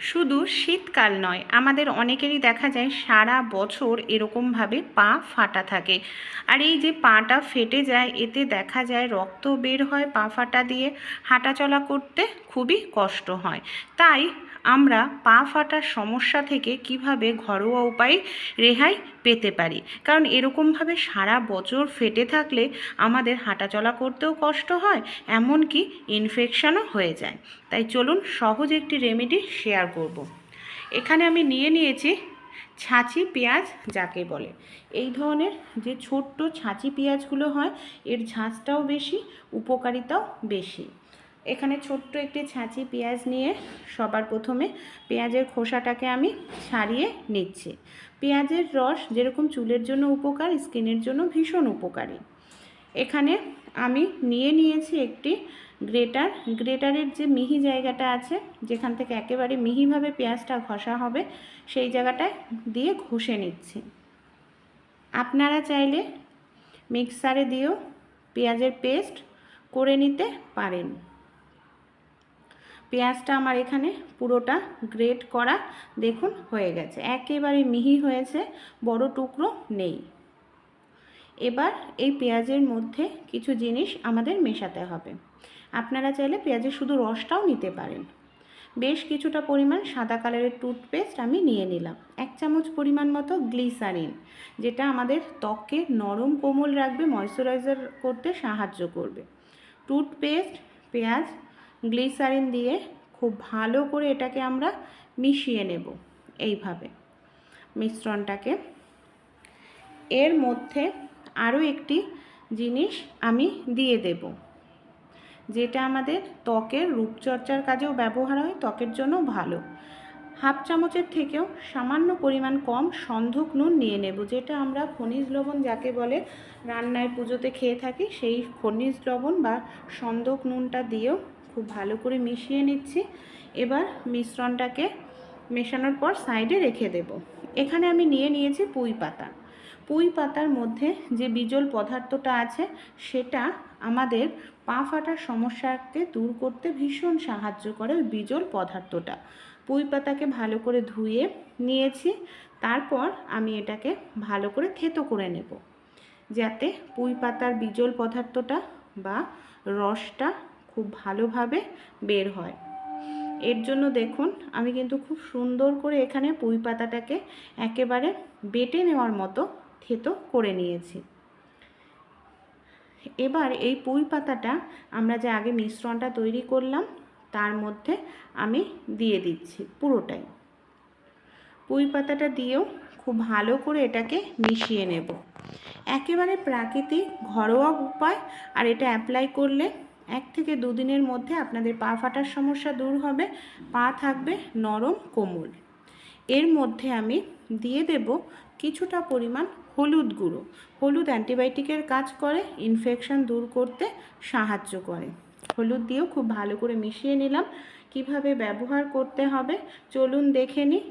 শুধু শীতকাল নয়, আমাদের অনেকেরই দেখা যায় সারা বছর এরকমভাবে পা ফাটা থাকে। আর এই যে পাটা ফেটে যায়, এতে দেখা যায় রক্ত বের হয় পা ফাটা দিয়ে। হাঁটাচলা করতে খুবই কষ্ট হয়। তাই আমরা পা ফাটার সমস্যা থেকে কীভাবে ঘরোয়া উপায়ে রেহাই পেতে পারি? কারণ এরকমভাবে সারা বছর ফেটে থাকলে আমাদের হাঁটাচলা করতেও কষ্ট হয়, এমনকি ইনফেকশনও হয়ে যায়। তাই চলুন সহজ একটি রেমেডি শেয়ার করব। এখানে আমি নিয়ে নিয়েছি ছাঁচি পেঁয়াজ, যাকে বলে। এই ধরনের যে ছোট্ট ছাঁচি পেঁয়াজগুলো হয়, এর ঝাঁঝটাও বেশি, উপকারিতাও বেশি। এখানে ছোট্ট একটি ছাঁচি পেঁয়াজ নিয়ে সবার প্রথমে পেঁয়াজের খোসাটাকে আমি ছাড়িয়ে নিচ্ছি। পেঁয়াজের রস যেরকম চুলের জন্য উপকার, স্কিনের জন্য ভীষণ উপকারী। এখানে আমি নিয়ে নিয়েছি একটি গ্রেটার। গ্রেটারের যে মিহি জায়গাটা আছে, যেখান থেকে একেবারে মিহিভাবে পেঁয়াজটা ঘষা হবে, সেই জায়গাটায় দিয়ে ঘষে নিচ্ছি। আপনারা চাইলে মিক্সারে দিয়েও পেঁয়াজের পেস্ট করে নিতে পারেন। পেঁয়াজটা আমার এখানে পুরোটা গ্রেট করা দেখুন হয়ে গেছে। একেবারে মিহি হয়েছে, বড় টুকরো নেই। এবার এই পেঁয়াজের মধ্যে কিছু জিনিস আমাদের মেশাতে হবে। আপনারা চাইলে পেঁয়াজের শুধু রসটাও নিতে পারেন। বেশ কিছুটা পরিমাণ সাদা কালারের টুথপেস্ট আমি নিয়ে নিলাম। এক চামচ পরিমাণ মতো গ্লিসারিন, যেটা আমাদের ত্বককে নরম কোমল রাখবে, ময়শ্চারাইজার করতে সাহায্য করবে। টুথপেস্ট, পেঁয়াজ গ্লিসারিন দিয়ে খুব ভালো করে এটাকে আমরা মিশিয়ে নেব এইভাবে মিশ্রণটাকে। এর মধ্যে আরও একটি জিনিস আমি দিয়ে দেব, যেটা আমাদের ত্বকের রূপচর্চার কাজেও ব্যবহার হয়, ত্বকের জন্য ভালো। হাফ চামচের থেকেও সামান্য পরিমাণ কম সন্ধক নুন নিয়ে নেব, যেটা আমরা খনিজ লবণ যাকে বলে রান্নায় পুজোতে খেয়ে থাকি, সেই খনিজ লবণ বা সন্ধক নুনটা দিয়েও খুব ভালো করে মিশিয়ে নিচ্ছি। এবার মিশ্রণটাকে মেশানোর পর সাইডে রেখে দেব। এখানে আমি নিয়ে নিয়েছি পুঁই পাতা। পুঁই পাতার মধ্যে যে বিজল পদার্থটা আছে, সেটা আমাদের পা ফাটার সমস্যাকে দূর করতে ভীষণ সাহায্য করে ওই বিজল পদার্থটা। পুঁই পাতাকে ভালো করে ধুয়ে নিয়েছি, তারপর আমি এটাকে ভালো করে থেতো করে নেব। যাতে পুঁই পাতার বিজল পদার্থটা বা রসটা খুব ভালোভাবে বের হয়। এর জন্য দেখুন, আমি কিন্তু খুব সুন্দর করে এখানে পুঁই পাতাটাকে একেবারে বেটে নেওয়ার মতো থেতো করে নিয়েছি। এবার এই পুঁই পাতাটা আমরা যে আগে মিশ্রণটা তৈরি করলাম, তার মধ্যে আমি দিয়ে দিচ্ছি পুরোটাই। পুঁই পাতাটা দিয়েও খুব ভালো করে এটাকে মিশিয়ে নেব। একেবারে প্রাকৃতিক ঘরোয়া উপায়, আর এটা অ্যাপ্লাই করলে এক থেকে দুদিনের মধ্যে আপনাদের পা ফাটার সমস্যা দূর হবে, পা থাকবে নরম, কোমল। এর মধ্যে আমি দিয়ে দেব কিছুটা পরিমাণ হলুদ গুঁড়ো। হলুদ অ্যান্টিবায়োটিকের কাজ করে, ইনফেকশন দূর করতে সাহায্য করে। হলুদ দিয়েও খুব ভালো করে মিশিয়ে নিলাম। কীভাবে ব্যবহার করতে হবে, চলুন দেখে নিই।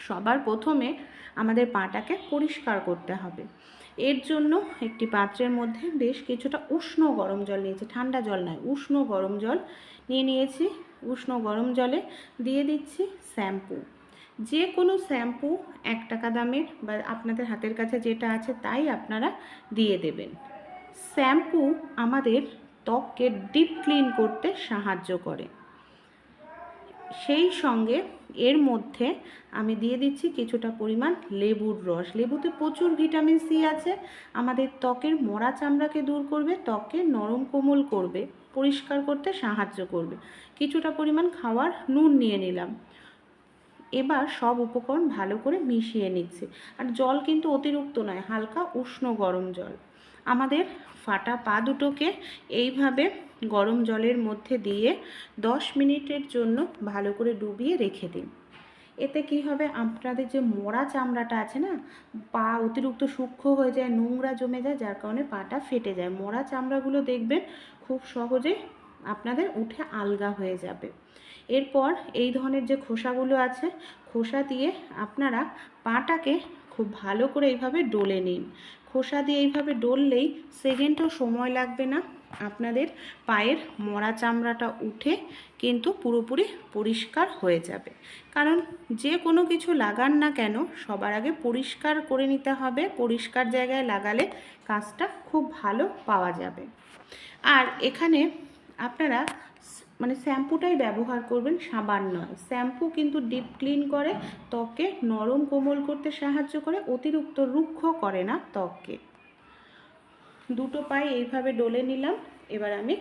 সবার প্রথমে আমাদের পাটাকে পরিষ্কার করতে হবে। এর জন্য একটি পাত্রের মধ্যে বেশ কিছুটা উষ্ণ গরম জল নিয়েছি, ঠান্ডা জল নয়, উষ্ণ গরম জল নিয়ে নিয়েছি। উষ্ণ গরম জলে দিয়ে দিচ্ছি শ্যাম্পু। যে কোনো শ্যাম্পু এক টাকা দামের বা আপনাদের হাতের কাছে যেটা আছে তাই আপনারা দিয়ে দেবেন। শ্যাম্পু আমাদের ত্বককে ডিপ ক্লিন করতে সাহায্য করে। সেই সঙ্গে এর মধ্যে আমি দিয়ে দিচ্ছি কিছুটা পরিমাণ লেবুর রস। লেবুতে প্রচুর ভিটামিন সি আছে। আমাদের ত্বকের মরা চামড়াকে দূর করবে, ত্বককে নরম কোমল করবে, পরিষ্কার করতে সাহায্য করবে। কিছুটা পরিমাণ খাওয়ার নুন নিয়ে নিলাম। এবার সব উপকরণ ভালো করে মিশিয়ে নিচ্ছি। আর জল কিন্তু অতিরিক্ত নয়, হালকা উষ্ণ গরম জল। আমাদের ফাটা পা দুটোকে এইভাবে গরম জলের মধ্যে দিয়ে দশ মিনিটের জন্য ভালো করে ডুবিয়ে রেখে দিন। এতে কি হবে? আপনাদের যে মরা চামড়াটা আছে না, পা অতিরিক্ত সূক্ষ্ম হয়ে যায়, নোংরা জমে যায়, যার কারণে পাটা ফেটে যায়। মরা চামড়াগুলো দেখবেন খুব সহজেই আপনাদের উঠে আলগা হয়ে যাবে। এরপর এই ধরনের যে খোসাগুলো আছে, খোসা দিয়ে আপনারা পাটাকে খুব ভালো করে এইভাবে ডলে নিন। খোসা দিয়ে এইভাবে ডললেই সেকেন্ডও সময় লাগবে না। আপনাদের পায়ের মরা চামড়াটা উঠে কিন্তু পুরোপুরি পরিষ্কার হয়ে যাবে। কারণ যে কোনো কিছু লাগান না কেন, সবার আগে পরিষ্কার করে নিতে হবে। পরিষ্কার জায়গায় লাগালে কাজটা খুব ভালো পাওয়া যাবে। আর এখানে আপনারা মানে শ্যাম্পুটাই ব্যবহার করবেন সাবান নয়। শ্যাম্পু কিন্তু ডিপ ক্লিন করে ত্বকে নরম কোমল করতে সাহায্য করে, অতিরিক্ত রুক্ষ করে না ত্বককে। দুটো পায়ে এইভাবে ডলে নিলাম, এবার আমি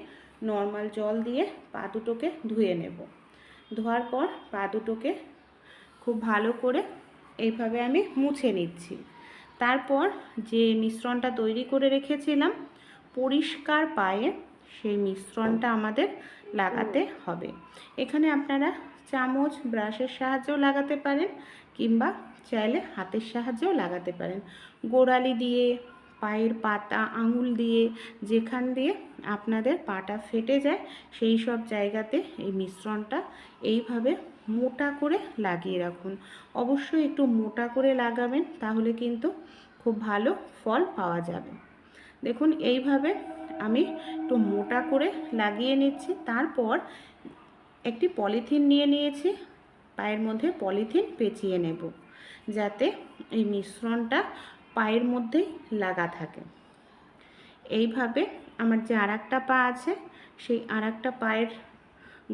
নর্মাল জল দিয়ে পা দুটোকে ধুয়ে নেব। ধোয়ার পর পা দুটোকে খুব ভালো করে এইভাবে আমি মুছে নিচ্ছি। তারপর যে মিশ্রণটা তৈরি করে রেখেছিলাম, পরিষ্কার পায়ে, সেই মিশ্রণটা আমাদের লাগাতে হবে। এখানে আপনারা চামচ ব্রাশের সাহায্যেও লাগাতে পারেন কিংবা চাইলে হাতের সাহায্যেও লাগাতে পারেন। গোড়ালি দিয়ে পায়ের পাতা আঙুল দিয়ে যেখান দিয়ে আপনাদের পাটা ফেটে যায় সেই সব জায়গাতে এই মিশ্রণটা এইভাবে মোটা করে লাগিয়ে রাখুন। অবশ্যই একটু মোটা করে লাগাবেন তাহলে কিন্তু খুব ভালো ফল পাওয়া যাবে। দেখুন এইভাবে আমি একটু মোটা করে লাগিয়ে নিচ্ছি। তারপর একটি পলিথিন নিয়ে নিয়েছি। পায়ের মধ্যে পলিথিন পেঁচিয়ে নেব যাতে এই মিশ্রণটা পায়ের মধ্যেই লাগা থাকে। এইভাবে আমার যে আর পা আছে, সেই আর পায়ের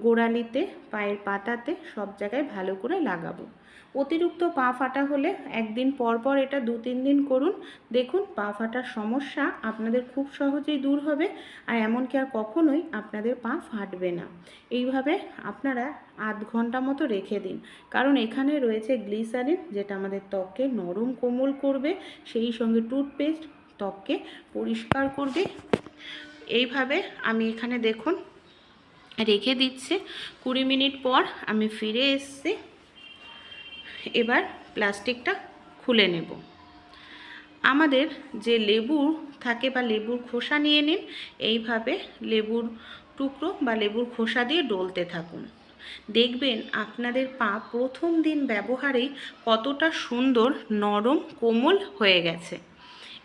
গোড়ালিতে, পায়ের পাতাতে সব জায়গায় ভালো করে লাগাবো। অতিরিক্ত পা ফাটা হলে একদিন পর পর এটা দু তিন দিন করুন। দেখুন, পা ফাটার সমস্যা আপনাদের খুব সহজেই দূর হবে আর এমনকি আর কখনোই আপনাদের পা ফাটবে না। এইভাবে আপনারা আধ ঘণ্টা মতো রেখে দিন। কারণ এখানে রয়েছে গ্লিসারিন, যেটা আমাদের ত্বককে নরম কোমল করবে, সেই সঙ্গে টুথপেস্ট ত্বককে পরিষ্কার করবে। এইভাবে আমি এখানে দেখুন, রেখে দিচ্ছে। কুড়ি মিনিট পর আমি ফিরে এসেছি। এবার প্লাস্টিকটা খুলে নেব। আমাদের যে লেবু থাকে বা লেবুর খোসা নিয়ে নিন, এইভাবে লেবুর টুকরো বা লেবুর খোসা দিয়ে ডলতে থাকুন। দেখবেন আপনাদের পা প্রথম দিন ব্যবহারেই কতটা সুন্দর, নরম, কোমল হয়ে গেছে।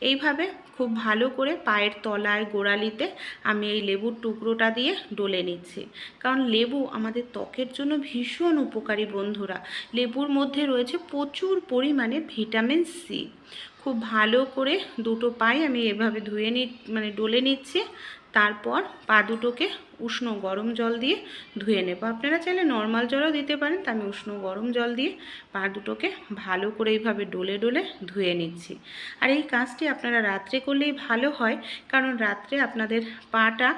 এইভাবে খুব ভালো করে পায়ের তলায় গোড়ালিতে আমি এই লেবুর টুকরোটা দিয়ে ডলে নিচ্ছি। কারণ লেবু আমাদের ত্বকের জন্য ভীষণ উপকারী বন্ধুরা। লেবুর মধ্যে রয়েছে প্রচুর পরিমাণে ভিটামিন সি। খুব ভালো করে দুটো পায়ে আমি এভাবে ধুয়ে নি মানে ডলে নিচ্ছি। তারপর পা দুটোকে উষ্ণ গরম জল দিয়ে ধুয়ে নেব। আপনারা চাইলে নর্মাল জলও দিতে পারেন, তা আমি উষ্ণ গরম জল দিয়ে পা দুটোকে ভালো করে এইভাবে ডলে ডলে ধুয়ে নিচ্ছি। আর এই কাজটি আপনারা রাত্রে করলেই ভালো হয়, কারণ রাত্রে আপনাদের পাটা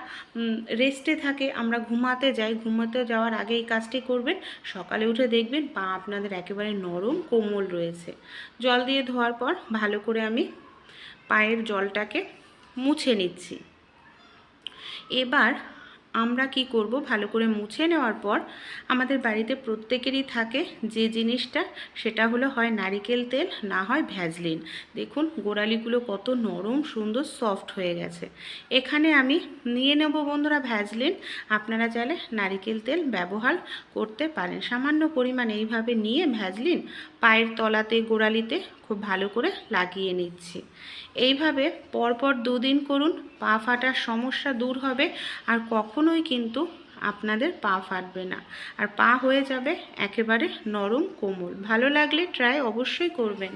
রেস্টে থাকে, আমরা ঘুমাতে যাই, ঘুমাতে যাওয়ার আগে এই কাজটি করবেন, সকালে উঠে দেখবেন পা আপনাদের একেবারে নরম কোমল রয়েছে। জল দিয়ে ধোয়ার পর ভালো করে আমি পায়ের জলটাকে মুছে নিচ্ছি। এবার আমরা কি করব? ভালো করে মুছে নেওয়ার পর আমাদের বাড়িতে প্রত্যেকেরই থাকে যে জিনিসটা, সেটা হলো হয় নারিকেল তেল, না হয় ভ্যাজলিন। দেখুন, গোড়ালিগুলো কত নরম, সুন্দর, সফট হয়ে গেছে। এখানে আমি নিয়ে নেব বন্ধুরা ভ্যাজলিন। আপনারা চাইলে নারিকেল তেল ব্যবহার করতে পারেন। সামান্য পরিমাণ এইভাবে নিয়ে ভ্যাজলিন পায়ের তলাতে, গোড়ালিতে খুব ভালো করে লাগিয়ে নিচ্ছি। এইভাবে পরপর দুদিন করুন, পা ফাটার সমস্যা দূর হবে। আর কখনোই কিন্তু আপনাদের পা ফাটবে না। আর পা হয়ে যাবে একেবারে নরম কোমল ভালো লাগলে ট্রাই অবশ্যই করবেন।